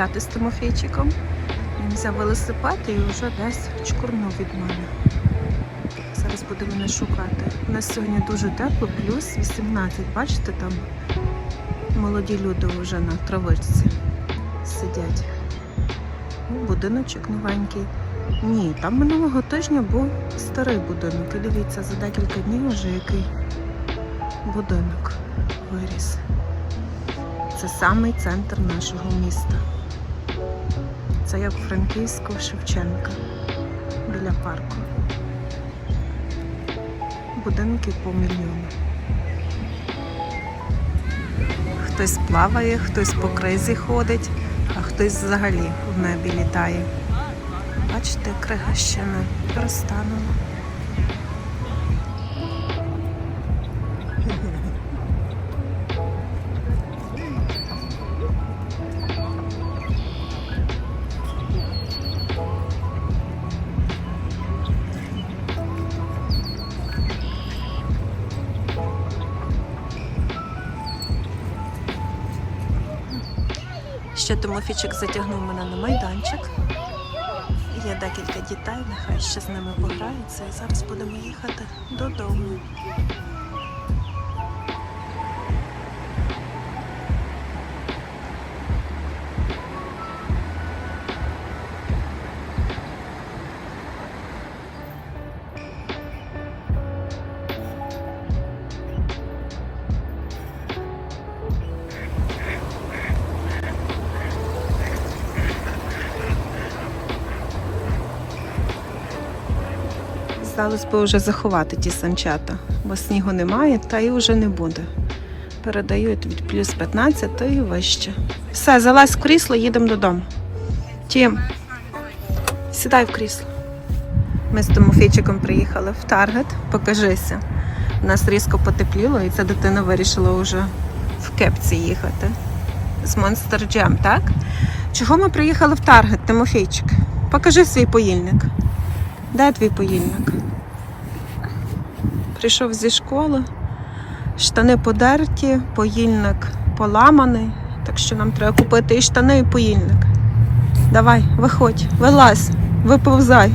погуляти з Тимофійчиком. Він взяв велосипед і вже десь чкурнув від мене. Зараз буде мене шукати. У нас сьогодні дуже тепло, плюс 18. Бачите, там молоді люди вже на травичці сидять. Ну, будиночок новенький. Ні, там минулого тижня був старий будинок. І дивіться, за декілька днів вже який будинок виріс. Це самий центр нашого міста. Це як у Франківську Шевченка біля парку. Будинки по мільйону. Хтось плаває, хтось по кризі ходить, а хтось взагалі в небі літає. Бачите, крига ще не розтанула. Ще Тимофійчик затягнув мене на майданчик. Є декілька дітей, нехай ще з ними пограються і зараз будемо їхати додому. Здалось би вже заховати ті санчата, бо снігу немає та й вже не буде. Передають від плюс 15 то і вище. Все, залазь в крісло, їдемо додому. Тім, сідай в крісло. Ми з Тимофійчиком приїхали в Таргет, покажися. У нас різко потепліло, і ця дитина вирішила вже в кепці їхати. З Monster Jam, так? Чого ми приїхали в Таргет, Тимофійчик? Покажи свій поїльник. Де твій поїльник? Прийшов зі школи, штани подерті, поїльник поламаний, так що нам треба купити і штани, і поїльник. Давай, виходь, вилазь, виповзай.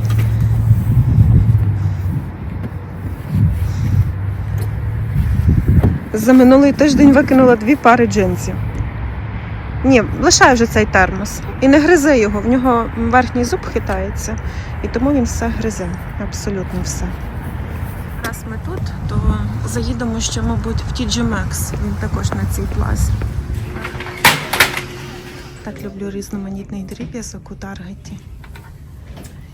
За минулий тиждень викинула дві пари джинсів. Ні, лишай вже цей термос. І не гризи його, в нього верхній зуб хитається, і тому він все гризе. Абсолютно все. Раз ми тут, то заїдемо ще, мабуть, в TG Maxx. Він також на цій плазі. Так люблю різноманітний дріб'язок у Таргеті.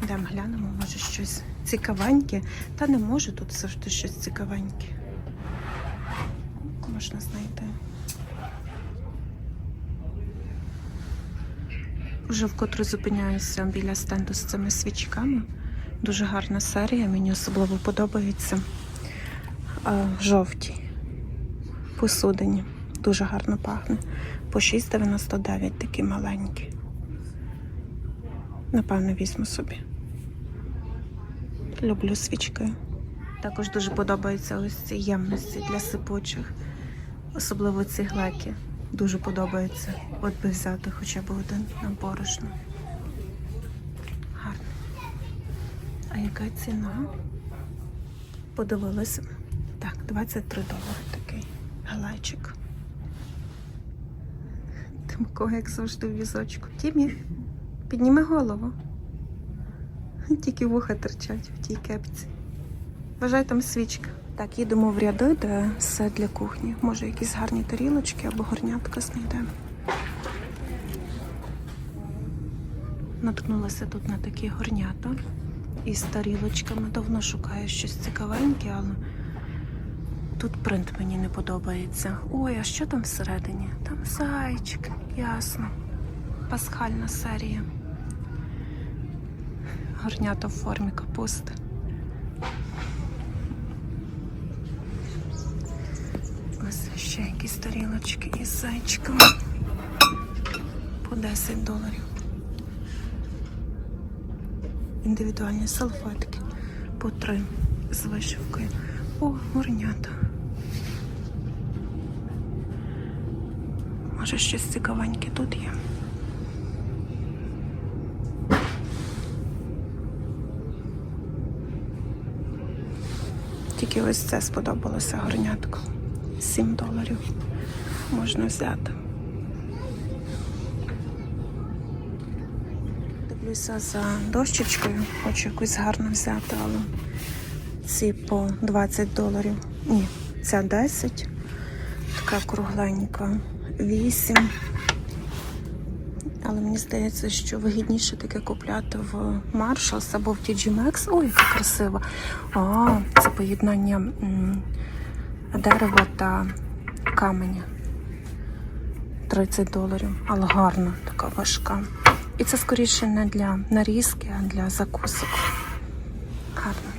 Йдемо глянемо, може щось цікавеньке. Та не може тут завжди щось цікавеньке. Можна знайти. Вже вкотре зупиняюся біля стенду з цими свічками. Дуже гарна серія, мені особливо подобається. Е, Жовті посудині. Дуже гарно пахне. По 6,99 такі маленькі. Напевно, візьму собі. Люблю свічки. Також дуже подобаються ось ці ємності для сипучих, особливо ці глеки. Дуже подобається. От би взяти хоча б один на борошно. Яка ціна? Подивилася. Так, 23 долари такий галайчик. Тимко, як завжди в візочку. Тімі, підніми голову. Тільки вуха терчать в тій кепці. Бажай там свічка. Так, їдемо в ряди, де все для кухні. Може, якісь гарні тарілочки або горнятка знайдемо. Наткнулася тут на такі горнята із тарілочками. Давно шукаю щось цікавеньке, але тут принт мені не подобається. Ой, а що там всередині? Там зайчик, ясно. Пасхальна серія. Горнята в формі капусти. Ось ще якісь тарілочки із зайчиками. По 10 доларів індивідуальні салфетки по три з вишивкою. О, горнята. Може щось цікавеньке тут є. Тільки ось це сподобалося горнятко. 7 доларів можна взяти. Дивлюся за дощечкою, хочу якусь гарну взяти, але ці по 20 доларів. Ні, ця 10, така кругленька 8. Але мені здається, що вигідніше таке купляти в Marshalls або в TG Maxx. Ой, яка красива. А, це поєднання дерева та каменя. 30 доларів, але гарна, така важка. І це скоріше не для нарізки, а для закусок. Гарно.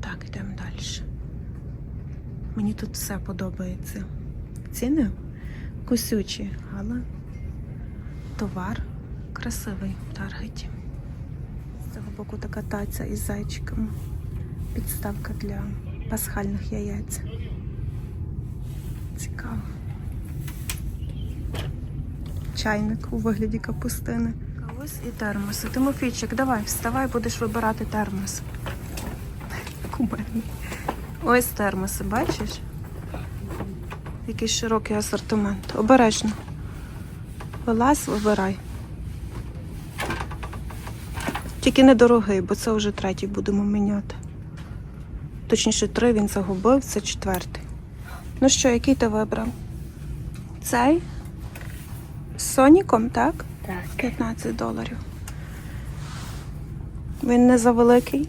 Так, йдемо далі. Мені тут все подобається. Ціни кусючі, але товар красивий в таргеті. З цього боку така таця із зайчиком. Підставка для пасхальних яєць. Цікаво. Чайник у вигляді капустини. Ось і термоси. Тимофійчик, давай, вставай, будеш вибирати термос. Кумедний. Ось термоси, бачиш? Який широкий асортимент. Обережно. Вилазь, вибирай. Тільки недорогий, бо це вже третій будемо міняти. Точніше, три він загубив, це четвертий. Ну що, який ти вибрав? Цей? З Соніком, так? Так. 15 доларів. Він не завеликий?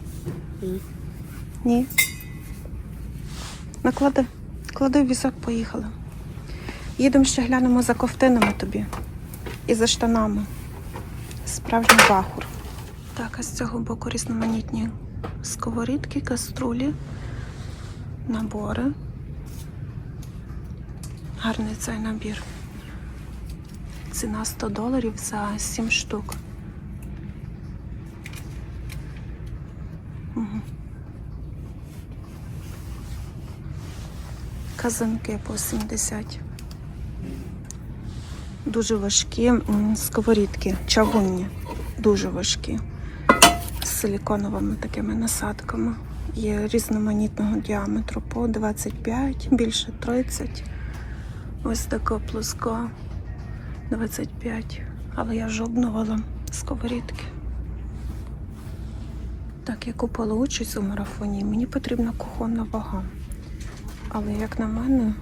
Ні. Ні. Наклади. Клади в візок, поїхали. Їдемо ще глянемо за ковтинами тобі. І за штанами. Справжній бахур. Так, а з цього боку різноманітні сковорідки, каструлі, набори. Гарний цей набір. Ціна 100 доларів за 7 штук. Угу. Казанки по 70. Дуже важкі сковорідки, чавунні, дуже важкі. З силіконовими такими насадками. Є різноманітного діаметру по 25, більше 30. Ось така плоска 25. Але я жоднувала сковорідки. Так, я купила участь у марафоні, мені потрібна кухонна вага. Але, як на мене,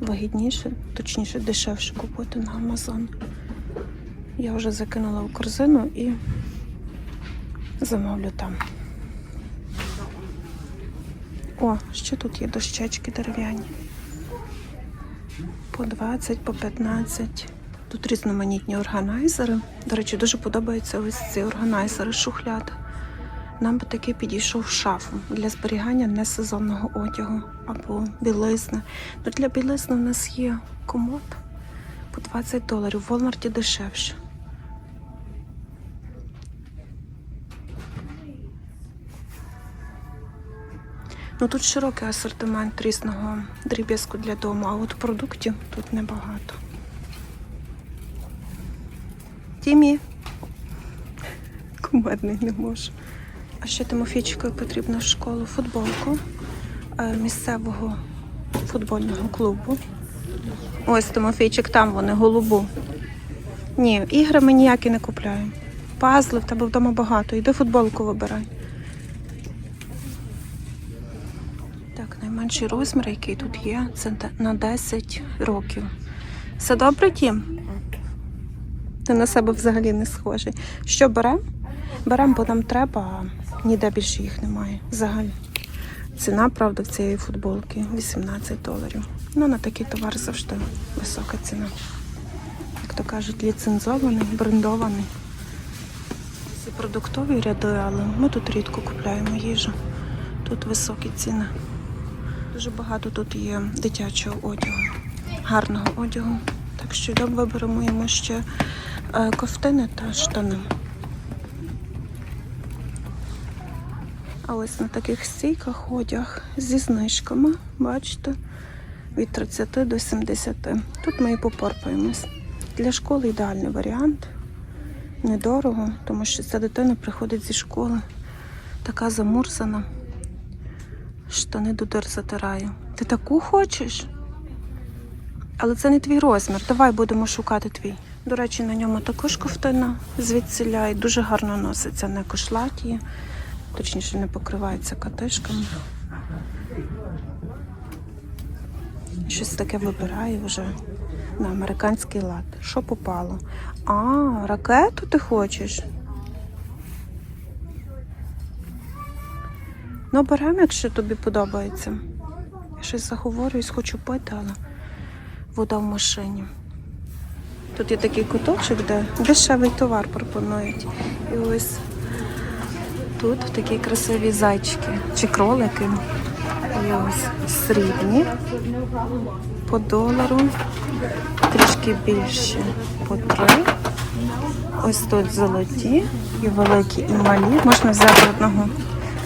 вигідніше, точніше, дешевше купити на Амазон. Я вже закинула в корзину і замовлю там. О, ще тут є дощечки дерев'яні. По 20, по 15. Тут різноманітні органайзери. До речі, дуже подобаються ось ці органайзери шухляд. Нам би таки підійшов шафу для зберігання несезонного одягу або білизни. Ну, для білизни в нас є комод по 20 доларів. В Walmart дешевше. Ну тут широкий асортимент різного дріб'язку для дому, а от продуктів тут небагато. Тімі. Кумедний не можу. А ще Тимофійчикові потрібно в школу футболку е, місцевого футбольного клубу. Ось Тимофійчик, там вони, голубу. Ні, ігри ми ніякі не купляємо. Пазли в тебе вдома багато. Іди футболку вибирай. Так, найменший розмір, який тут є, це на 10 років. Все добре, Тім? Ти на себе взагалі не схожий. Що беремо? Беремо, бо нам треба, а ніде більше їх немає. Взагалі. Ціна, правда, в цієї футболки 18 доларів. Ну, на такий товар завжди висока ціна. Як то кажуть, ліцензований, брендований. Ці продуктові ряди, але ми тут рідко купляємо їжу. Тут високі ціни. Дуже багато тут є дитячого одягу, гарного одягу. Так що йдемо виберемо йому ще ковтини та штани. А ось на таких стійках одяг зі знижками, бачите, від 30 до 70. Тут ми і попорпаємось. Для школи ідеальний варіант. недорого, тому що ця дитина приходить зі школи, така замурзана, штани до дир затираю. Ти таку хочеш? Але це не твій розмір. Давай будемо шукати твій. До речі, на ньому також ковтина звідсіля і дуже гарно носиться, не кошлаті, точніше не покривається катишками. Щось таке вибираю вже на американський лад. Що попало? А, ракету ти хочеш? Ну, беремо, якщо тобі подобається. Я щось заговорююсь, хочу пити, але вода в машині. Тут є такий куточок, де дешевий товар пропонують. І ось тут такі красиві зайчики чи кролики. І ось срібні по долару, трішки більше по три. Ось тут золоті і великі, і малі. Можна взяти одного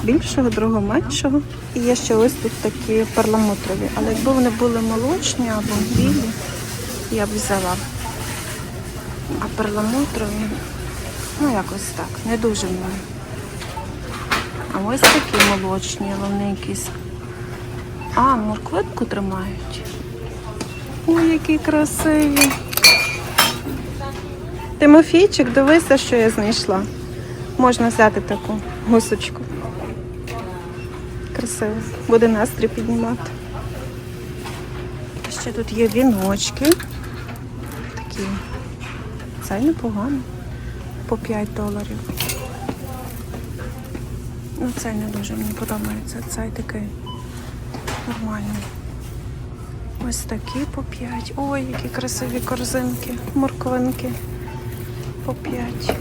більшого, другого меншого. І є ще ось тут такі перламутрові. Але якби вони були молочні або білі, я б взяла. А перламутрові, ну якось так, не дуже милі. А ось такі молочні, вони якісь. А, морквитку тримають. Ой, які красиві. Тимофійчик, дивися, що я знайшла. Можна взяти таку гусочку. Красиво. Буде настрій піднімати. Ще тут є віночки. Такі. Це непогано. По 5 доларів. Ну, цей не дуже мені подобається. Цей такий нормальний. Ось такі по 5. Ой, які красиві корзинки, морквинки по 5.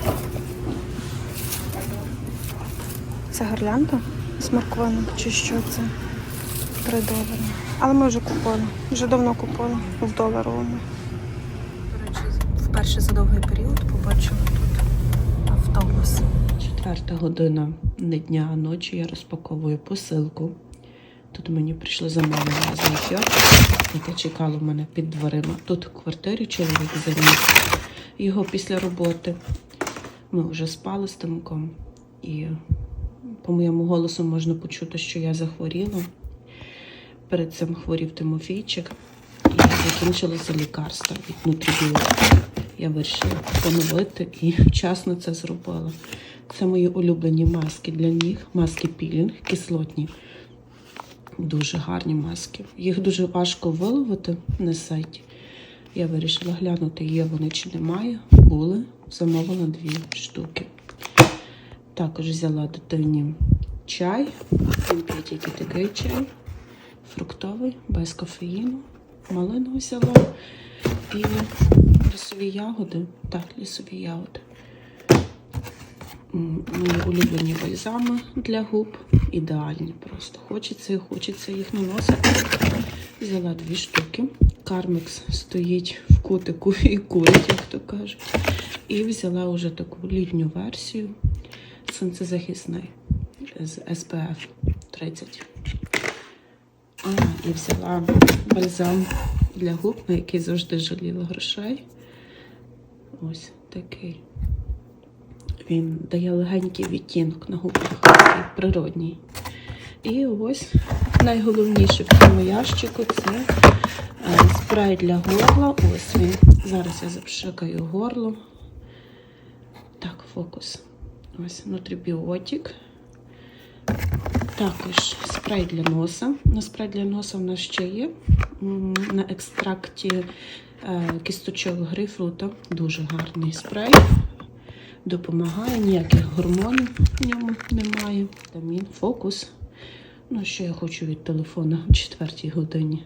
Це гирлянда з морквинок чи що це? 3 долари. Але ми вже купили. Вже давно купили в доларовому. Вперше за довгий період побачила тут автобус. Четверта година не дня, а ночі я розпаковую посилку. Тут мені прийшло замовлення з Нью-Йорк, яке чекало мене під дверима. Тут в квартирі чоловік заніс його після роботи. Ми вже спали з Тимком, і по моєму голосу можна почути, що я захворіла. Перед цим хворів Тимофійчик, закінчилося лікарство від нутрібіотика. Я вирішила поновити і вчасно це зробила. Це мої улюблені маски для ніг, маски пілінг, кислотні. Дуже гарні маски. Їх дуже важко виловити на сайті. Я вирішила глянути, є вони чи немає. Були. Замовила дві штуки. Також взяла дитині чай. Він п'є такий чай. Фруктовий, без кофеїну. Малину взяла. І лісові ягоди. Так, лісові ягоди. Мої улюблені бальзами для губ. Ідеальні просто. Хочеться і хочеться їх наносити. Взяла дві штуки. Кармекс стоїть в кутику і курить, як то кажуть. І взяла вже таку літню версію сонцезахисний з SPF 30. А, і взяла бальзам для губ, на який завжди жаліла грошей. Ось такий. Він дає легенький відтінок на губах, природній. І ось найголовніше в цьому ящику це е, спрей для горла. Ось він. Зараз я запшикаю горло. Так, фокус. Ось нутрібіотик. Також спрей для носа. На спрей для носа в нас ще є. На екстракті е, кісточок грейпфрута. Дуже гарний спрей. Допомагає, ніяких гормонів в ньому немає. Вітамін, фокус. Ну, що я хочу від телефона о 4 годині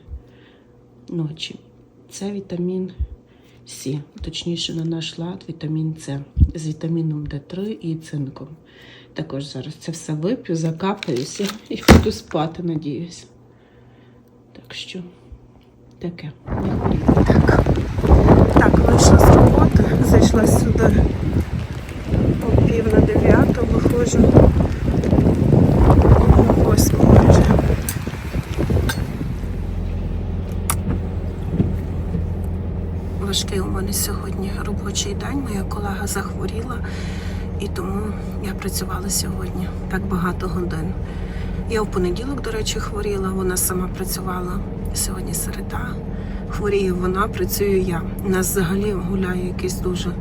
ночі. Це вітамін С, точніше на наш лад вітамін С з вітаміном Д3 і цинком. Також зараз це все вип'ю, закапаюся і буду спати, надіюсь. Так що таке. Хворійте. Так, вийшла з роботи, зайшла сюди о пів на дев'яту, виходжу о восьму майже. Важкий у мене сьогодні робочий день. Моя колега захворіла, і тому я працювала сьогодні так багато годин. Я в понеділок, до речі, хворіла, вона сама працювала. Сьогодні середа. Хворіє вона, працюю я. У нас взагалі гуляє якийсь дуже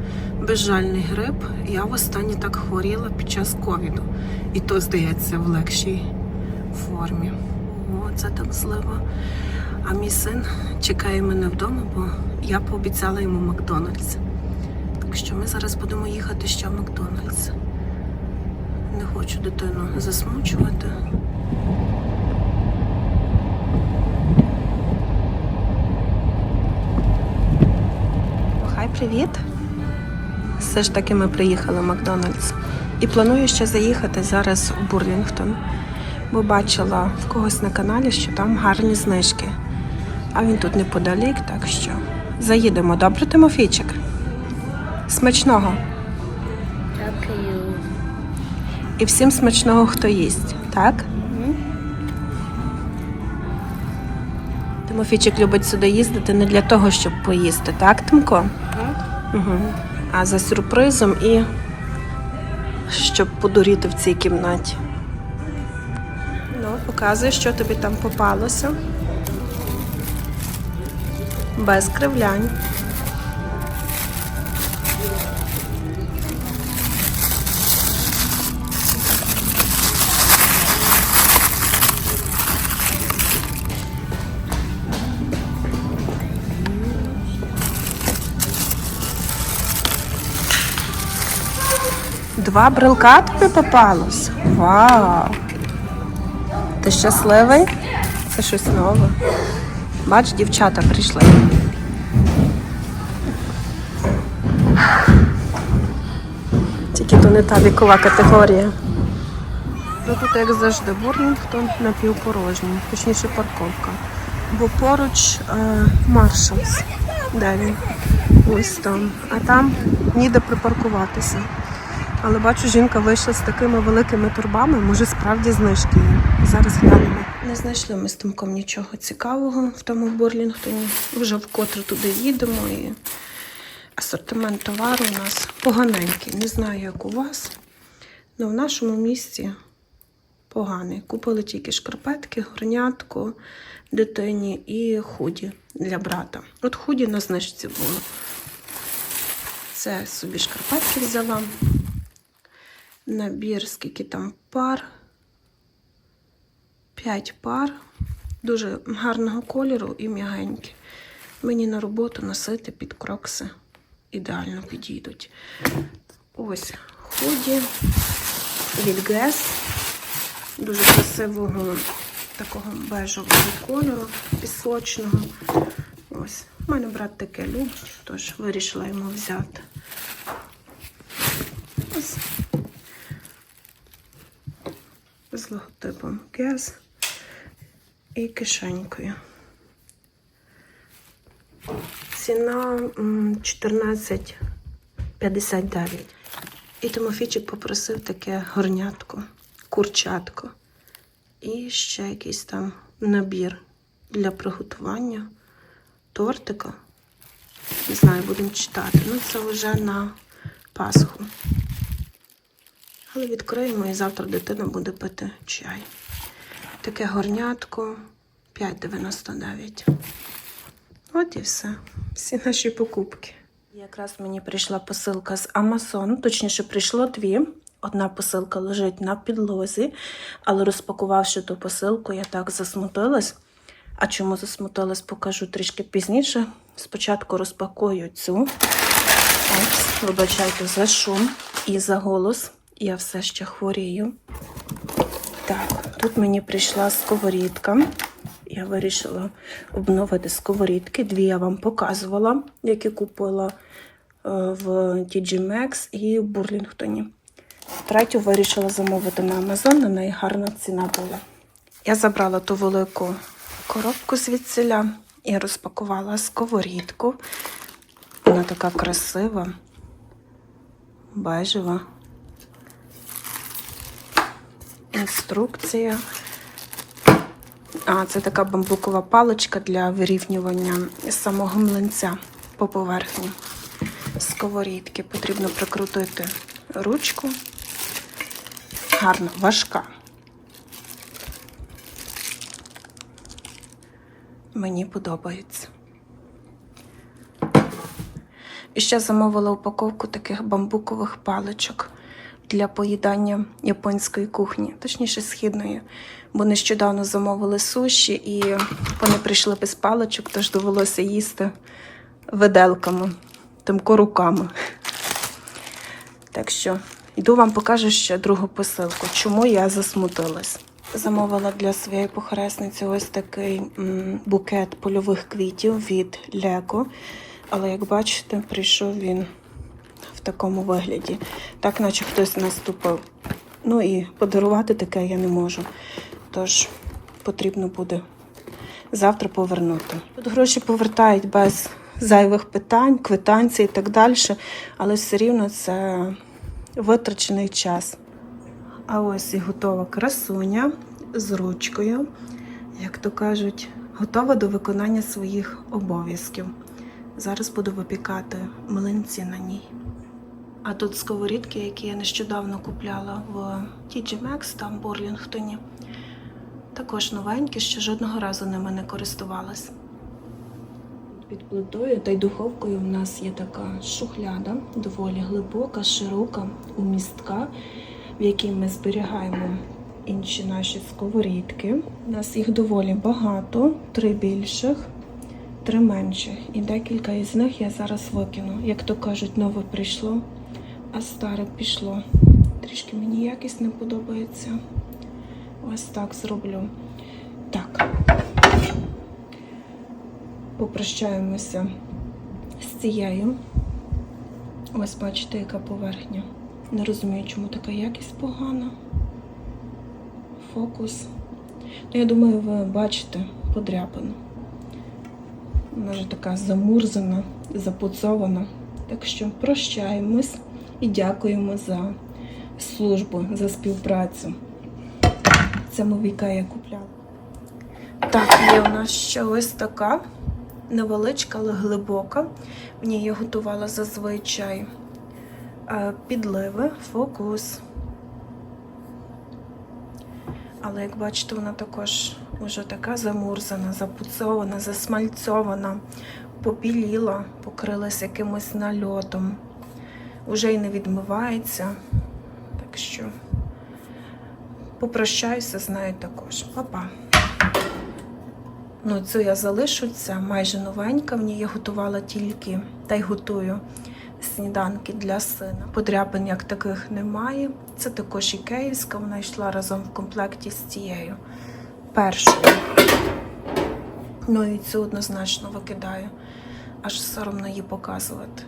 безжальний грип. Я востаннє так хворіла під час ковіду. І то, здається, в легшій формі. О, це так злива. А мій син чекає мене вдома, бо я пообіцяла йому Макдональдс. Так що ми зараз будемо їхати ще в Макдональдс. Не хочу дитину засмучувати. Хай, привіт! Все ж таки ми приїхали в Макдональдс. І планую ще заїхати зараз в Бурлінгтон, бо бачила в когось на каналі, що там гарні знижки. А він тут неподалік, так що заїдемо. Добре, Тимофійчик? Смачного! Дякую. І всім смачного, хто їсть, так? Тимофійчик любить сюди їздити не для того, щоб поїсти, так, Тимко? Угу. А за сюрпризом і щоб подуріти в цій кімнаті. Ну, показуй, що тобі там попалося. Без кривлянь. Два брелка тобі попалось? Вау! Ти щасливий? Це щось нове. Бач, дівчата прийшли. Тільки то не та вікова категорія. Ну тут, як завжди, Бурлінгтон напівпорожній, точніше парковка. Бо поруч е, Маршалс. Де він? Ось там. А там ніде припаркуватися. Але бачу, жінка вийшла з такими великими турбами, може справді знижки є. Зараз глянемо. Не знайшли ми з Тимком нічого цікавого в тому Бурлінгтоні. Вже вкотре туди їдемо і асортимент товару у нас поганенький. Не знаю, як у вас. але в нашому місті поганий. Купили тільки шкарпетки, горнятку дитині і худі для брата. От худі на знижці було. Це собі шкарпетки взяла. Набір, скільки там пар. П'ять пар. Дуже гарного кольору і м'ягенькі. Мені на роботу носити під крокси ідеально підійдуть. Ось худі від Guess. Дуже красивого такого бежевого кольору, пісочного. Ось. У мене брат таке любить, тож вирішила йому взяти. Ось. З логотипом Guess і кишенькою. Ціна 14,59. І Тимофійчик попросив таке горнятко, курчатко. І ще якийсь там набір для приготування тортика. Не знаю, будемо читати. Ну, це вже на Пасху. Але відкриємо і завтра дитина буде пити чай. Таке горнятко 5,99. От і все. Всі наші покупки. Якраз мені прийшла посилка з Amazon, точніше, прийшло дві. Одна посилка лежить на підлозі, але розпакувавши ту посилку, я так засмутилась. А чому засмутилась, покажу трішки пізніше. Спочатку розпакую цю. Ось, вибачайте за шум і за голос. Я все ще хворію. Так, тут мені прийшла сковорідка. Я вирішила обновити сковорідки. Дві я вам показувала, які купила е, в TG Maxx і в Бурлінгтоні. Третю вирішила замовити на Amazon, на неї гарна ціна була. Я забрала ту велику коробку звідсіля і розпакувала сковорідку. Вона така красива, бежева. Інструкція. А, це така бамбукова паличка для вирівнювання самого млинця по поверхні. сковорідки. Потрібно прикрутити ручку. Гарно, важка. Мені подобається. І ще замовила упаковку таких бамбукових паличок для поїдання японської кухні, точніше східної. Бо нещодавно замовили суші і вони прийшли без паличок, тож довелося їсти виделками, тимко руками. Так що йду вам покажу ще другу посилку, чому я засмутилась. Замовила для своєї похресниці ось такий букет польових квітів від Леко. Але як бачите, прийшов він такому вигляді. Так, наче хтось наступив. Ну і подарувати таке я не можу. Тож потрібно буде завтра повернути. Тут гроші повертають без зайвих питань, квитанцій і так далі, але все рівно це витрачений час. А ось і готова красуня з ручкою, як то кажуть, готова до виконання своїх обов'язків. Зараз буду випікати млинці на ній. А тут сковорідки, які я нещодавно купляла в TG Maxx, там в Борлінгтоні. Також новенькі, ще жодного разу ними не користувалась. Під плитою та й духовкою в нас є така шухляда, доволі глибока, широка, умістка, в якій ми зберігаємо інші наші сковорідки. У нас їх доволі багато, три більших, три менших. І декілька із них я зараз викину. Як то кажуть, нове прийшло, а старе пішло. Трішки мені якість не подобається. Ось так зроблю. Так. Попрощаємося з цією. Ось бачите, яка поверхня. Не розумію, чому така якість погана. Фокус. Ну, я думаю, ви бачите подряпину. Вона вже така замурзана, запуцована. Так що прощаємось і дякуємо за службу, за співпрацю. Це мовіка я купляла. Так, є у нас ще ось така невеличка, але глибока. В ній я готувала зазвичай е, підливи, фокус. Але як бачите, вона також вже така замурзана, запуцована, засмальцьована, побіліла, покрилась якимось нальотом. Уже й не відмивається. Так що попрощаюся з нею також. Па-па. Ну, цю я залишу, це майже новенька. В ній я готувала тільки та й готую сніданки для сина. Подряпин як таких немає. Це також і київська, вона йшла разом в комплекті з цією першою. Ну і цю однозначно викидаю. Аж соромно її показувати.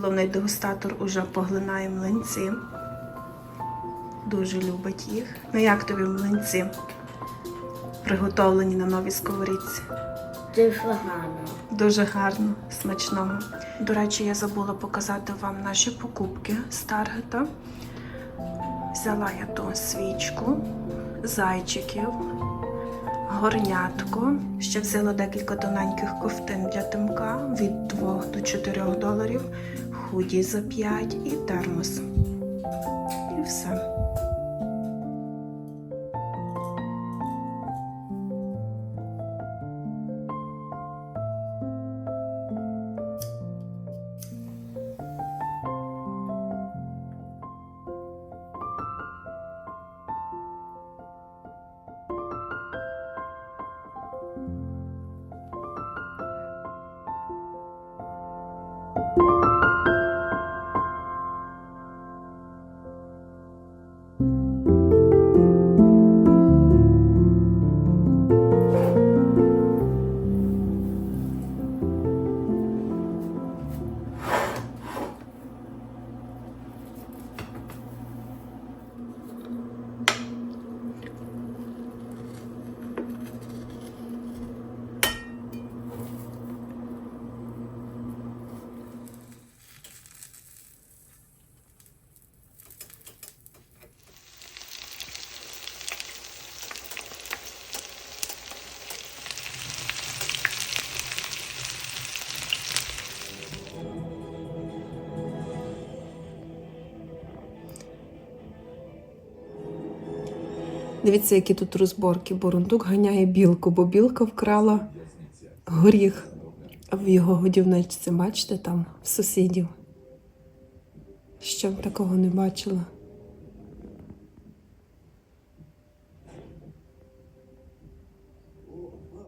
Головний дегустатор уже поглинає млинці. Дуже любить їх. Ну як тобі млинці? Приготовлені на новій сковорідці. Дуже гарно. Дуже гарно, смачного. До речі, я забула показати вам наші покупки з Таргета. Взяла я ту свічку, зайчиків, горнятко. Ще взяла декілька тоненьких ковтин для тимка від 2 до 4 доларів, худі за 5 і термос. І все. Дивіться, які тут розборки. Бурундук ганяє білку, бо білка вкрала горіх в його годівничці. Бачите, там в сусідів. Ще такого не бачила.